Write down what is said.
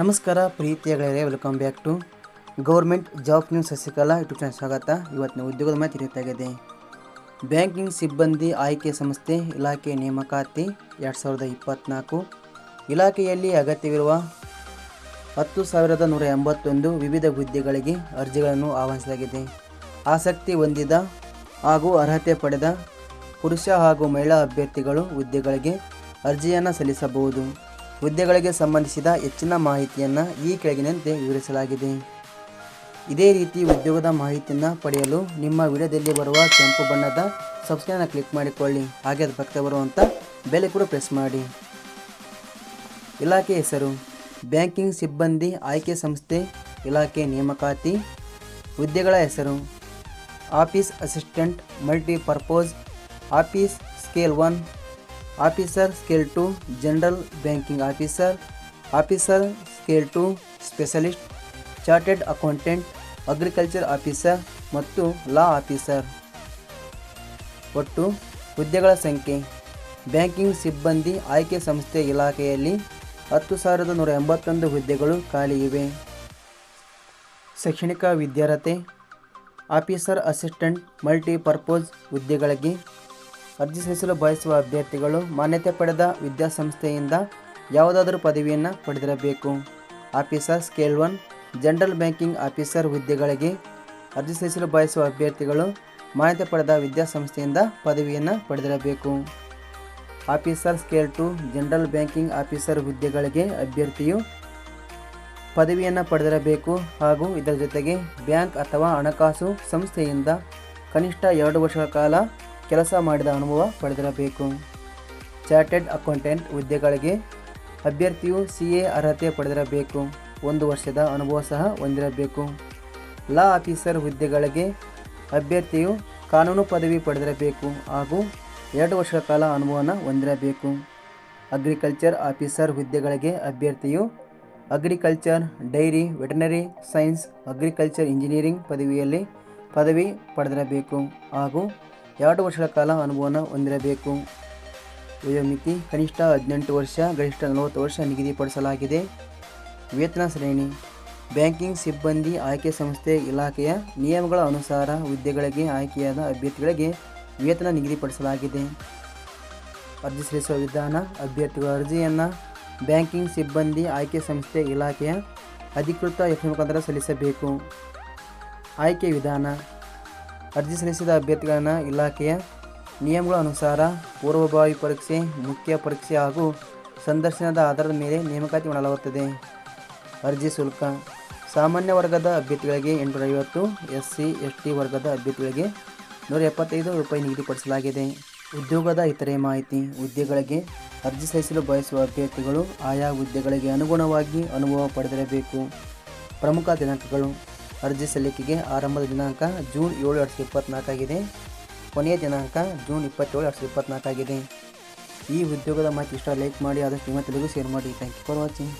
ನಮಸ್ಕಾರ ಪ್ರೀತಿಯ welcome back to government job news Sasikala YouTube channel ಸ್ವಾಗತ. ಇವತ್ತಿನ ಉದ್ಯೋಗದ ಮಾಹಿತಿ ತಿಳಿಯುತ್ತಾಗಿದೆ ಬ್ಯಾಂಕಿಂಗ್ ಸಿಬ್ಬಂದಿ ಆಯ್ಕೆ ಸಂಸ್ಥೆ ಇಲಾಖೆ ನೇಮಕಾತಿ ಎರಡು ಸಾವಿರದ ಇಪ್ಪತ್ತ್ನಾಲ್ಕು ಇಲಾಖೆಯಲ್ಲಿ ಅಗತ್ಯವಿರುವ ಹತ್ತು ಸಾವಿರದ ನೂರ ಎಂಬತ್ತೊಂದು ವಿವಿಧ ಹುದ್ದೆಗಳಿಗೆ ಅರ್ಜಿಗಳನ್ನು ಆಹ್ವಾನಿಸಲಾಗಿದೆ. ಆಸಕ್ತಿ ಹೊಂದಿದ ಹಾಗೂ ಅರ್ಹತೆ ಪಡೆದ ಪುರುಷ ಹಾಗೂ ಮಹಿಳಾ ಅಭ್ಯರ್ಥಿಗಳು ಹುದ್ದೆಗಳಿಗೆ ಅರ್ಜಿಯನ್ನು ಸಲ್ಲಿಸಬಹುದು. ಹುದ್ದೆಗಳಿಗೆ ಸಂಬಂಧಿಸಿದ ಹೆಚ್ಚಿನ ಮಾಹಿತಿಯನ್ನು ಈ ಕೆಳಗಿನಂತೆ ವಿವರಿಸಲಾಗಿದೆ. ಇದೇ ರೀತಿ ಉದ್ಯೋಗದ ಮಾಹಿತಿಯನ್ನು ಪಡೆಯಲು ನಿಮ್ಮ ವಿಡಿಯೋದಲ್ಲಿ ಬರುವ ಕೆಂಪು ಬಣ್ಣದ ಸಬ್ಸ್ಕ್ರೈನ ಕ್ಲಿಕ್ ಮಾಡಿಕೊಳ್ಳಿ. ಹಾಗೆ ಅದು ಪಕ್ಕ ಬರುವಂಥ ಬೆಲೆ ಕೂಡ ಪ್ರೆಸ್ ಮಾಡಿ. ಇಲಾಖೆ ಹೆಸರು, ಬ್ಯಾಂಕಿಂಗ್ ಸಿಬ್ಬಂದಿ ಆಯ್ಕೆ ಸಂಸ್ಥೆ ಇಲಾಖೆ ನೇಮಕಾತಿ. ಹುದ್ದೆಗಳ ಹೆಸರು, office assistant multipurpose, office scale one officer scale two general banking officer officer scale two specialist, chartered accountant, agriculture officer ಮತ್ತು ಲಾ ಆಫೀಸರ್. ಒಟ್ಟು ಹುದ್ದೆಗಳ ಸಂಖ್ಯೆ. ಬ್ಯಾಂಕಿಂಗ್ ಸಿಬ್ಬಂದಿ ಆಯ್ಕೆ ಸಂಸ್ಥೆ ಇಲಾಖೆಯಲ್ಲಿ ಹತ್ತು ಸಾವಿರದ ನೂರ ಎಂಬತ್ತೊಂದು ಹುದ್ದೆಗಳು ಖಾಲಿ ಇವೆ. ಶೈಕ್ಷಣಿಕ ವಿದ್ಯಾರ್ಹತೆ. ಆಫೀಸರ್ ಅಸಿಸ್ಟೆಂಟ್ ಮಲ್ಟಿಪರ್ಪೋಸ್ ಹುದ್ದೆಗಳಿಗೆ ಅರ್ಜಿ ಸಲ್ಲಿಸಲು ಬಯಸುವ ಅಭ್ಯರ್ಥಿಗಳು ಮಾನ್ಯತೆ ಪಡೆದ ವಿದ್ಯಾಸಂಸ್ಥೆಯಿಂದ ಯಾವುದಾದರೂ ಪದವಿಯನ್ನು ಪಡೆದಿರಬೇಕು. Officer scale one, general banking officer ಹುದ್ದೆಗಳಿಗೆ ಅರ್ಜಿ ಸಲ್ಲಿಸಲು ಬಯಸುವ ಅಭ್ಯರ್ಥಿಗಳು ಮಾನ್ಯತೆ ಪಡೆದ ವಿದ್ಯಾಸಂಸ್ಥೆಯಿಂದ ಪದವಿಯನ್ನು ಪಡೆದಿರಬೇಕು. Officer scale two, general banking officer ಹುದ್ದೆಗಳಿಗೆ ಅಭ್ಯರ್ಥಿಯು ಪದವಿಯನ್ನು ಪಡೆದಿರಬೇಕು ಹಾಗೂ ಇದರ ಜೊತೆಗೆ ಬ್ಯಾಂಕ್ ಅಥವಾ ಹಣಕಾಸು ಸಂಸ್ಥೆಯಿಂದ ಕನಿಷ್ಠ ಎರಡು ವರ್ಷಗಳ ಕಾಲ ಕೆಲಸ ಮಾಡಿದ ಅನುಭವ ಪಡೆದಿರಬೇಕು. ಚಾರ್ಟೆಡ್ ಅಕೌಂಟೆಂಟ್ ಹುದ್ದೆಗಳಿಗೆ ಅಭ್ಯರ್ಥಿಯು ಸಿ ಎ ಅರ್ಹತೆ ಪಡೆದಿರಬೇಕು. ಒಂದು ವರ್ಷದ ಅನುಭವ ಸಹ ಹೊಂದಿರಬೇಕು. ಲಾ ಆಫೀಸರ್ ಹುದ್ದೆಗಳಿಗೆ ಅಭ್ಯರ್ಥಿಯು ಕಾನೂನು ಪದವಿ ಪಡೆದಿರಬೇಕು ಹಾಗೂ ಎರಡು ವರ್ಷಗಳ ಕಾಲ ಅನುಭವನ ಹೊಂದಿರಬೇಕು. ಅಗ್ರಿಕಲ್ಚರ್ ಆಫೀಸರ್ ಹುದ್ದೆಗಳಿಗೆ ಅಭ್ಯರ್ಥಿಯು agriculture, dairy, veterinary science, agriculture engineering ಪದವಿಯಲ್ಲಿ ಪದವಿ ಪಡೆದಿರಬೇಕು ಹಾಗೂ ಎರಡು ವರ್ಷಗಳ ಕಾಲ ಅನುಭವನ ಹೊಂದಿರಬೇಕು. ವಯೋಮಿತಿ ಕನಿಷ್ಠ ಹದಿನೆಂಟು ವರ್ಷ, ಗರಿಷ್ಠ ನಲವತ್ತು ವರ್ಷ ನಿಗದಿಪಡಿಸಲಾಗಿದೆ. ವೇತನ ಶ್ರೇಣಿ, ಬ್ಯಾಂಕಿಂಗ್ ಸಿಬ್ಬಂದಿ ಆಯ್ಕೆ ಸಂಸ್ಥೆ ಇಲಾಖೆಯ ನಿಯಮಗಳ ಅನುಸಾರ ಹುದ್ದೆಗಳಿಗೆ ಆಯ್ಕೆಯಾದ ಅಭ್ಯರ್ಥಿಗಳಿಗೆ ವೇತನ ನಿಗದಿಪಡಿಸಲಾಗಿದೆ. ಅರ್ಜಿ ಸಲ್ಲಿಸುವ ವಿಧಾನ, ಅಭ್ಯರ್ಥಿಗಳ ಅರ್ಜಿಯನ್ನು ಬ್ಯಾಂಕಿಂಗ್ ಸಿಬ್ಬಂದಿ ಆಯ್ಕೆ ಸಂಸ್ಥೆ ಇಲಾಖೆಯ ಅಧಿಕೃತ ಮುಖಾಂತರ ಸಲ್ಲಿಸಬೇಕು. ಆಯ್ಕೆ ವಿಧಾನ ಅರ್ಜಿ ಸಲ್ಲಿಸಿದ ಅಭ್ಯರ್ಥಿಗಳನ್ನು ಇಲಾಖೆಯ ನಿಯಮಗಳ ಅನುಸಾರ ಪೂರ್ವಭಾವಿ ಪರೀಕ್ಷೆ, ಮುಖ್ಯ ಪರೀಕ್ಷೆ ಹಾಗೂ ಸಂದರ್ಶನದ ಆಧಾರದ ಮೇಲೆ ನೇಮಕಾತಿ ಮಾಡಲಾಗುತ್ತದೆ. ಅರ್ಜಿ ಶುಲ್ಕ. ಸಾಮಾನ್ಯ ವರ್ಗದ ಅಭ್ಯರ್ಥಿಗಳಿಗೆ ಎಂಟುನೂರ ಐವತ್ತು ಎಸ್ ಸಿ ಎಸ್ ಟಿ ವರ್ಗದ ಅಭ್ಯರ್ಥಿಗಳಿಗೆ ನೂರ ಎಪ್ಪತ್ತೈದು ರೂಪಾಯಿ ನಿಗದಿಪಡಿಸಲಾಗಿದೆ. ಉದ್ಯೋಗದ ಇತರೆ ಮಾಹಿತಿ. ಹುದ್ದೆಗಳಿಗೆ ಅರ್ಜಿ ಸಲ್ಲಿಸಲು ಬಯಸುವ ಅಭ್ಯರ್ಥಿಗಳು ಆಯಾ ಹುದ್ದೆಗಳಿಗೆ ಅನುಗುಣವಾಗಿ ಅನುಭವ ಪಡೆದಿರಬೇಕು. ಪ್ರಮುಖ ದಿನಾಂಕಗಳು. ಅರ್ಜಿ ಸಲ್ಲಿಕೆಗೆ ಆರಂಭದ ದಿನಾಂಕ ಜೂನ್ ಏಳು ಎರಡು ಸಾವಿರದ ಇಪ್ಪತ್ತ್ನಾಲ್ಕಾಗಿದೆ ಕೊನೆಯ ದಿನಾಂಕ ಜೂನ್ ಇಪ್ಪತ್ತೇಳು ಎರಡು ಸಾವಿರದ ಇಪ್ಪತ್ತ್ನಾಲ್ಕಾಗಿದೆ ಈ ಉದ್ಯೋಗದ ಮಾಹಿತಿ ಇಷ್ಟ, ಲೈಕ್ ಮಾಡಿ, ಆದಷ್ಟು ನಿಮ್ಮ ತೆಲುಗು ಶೇರ್ ಮಾಡಿ. Thank you for watching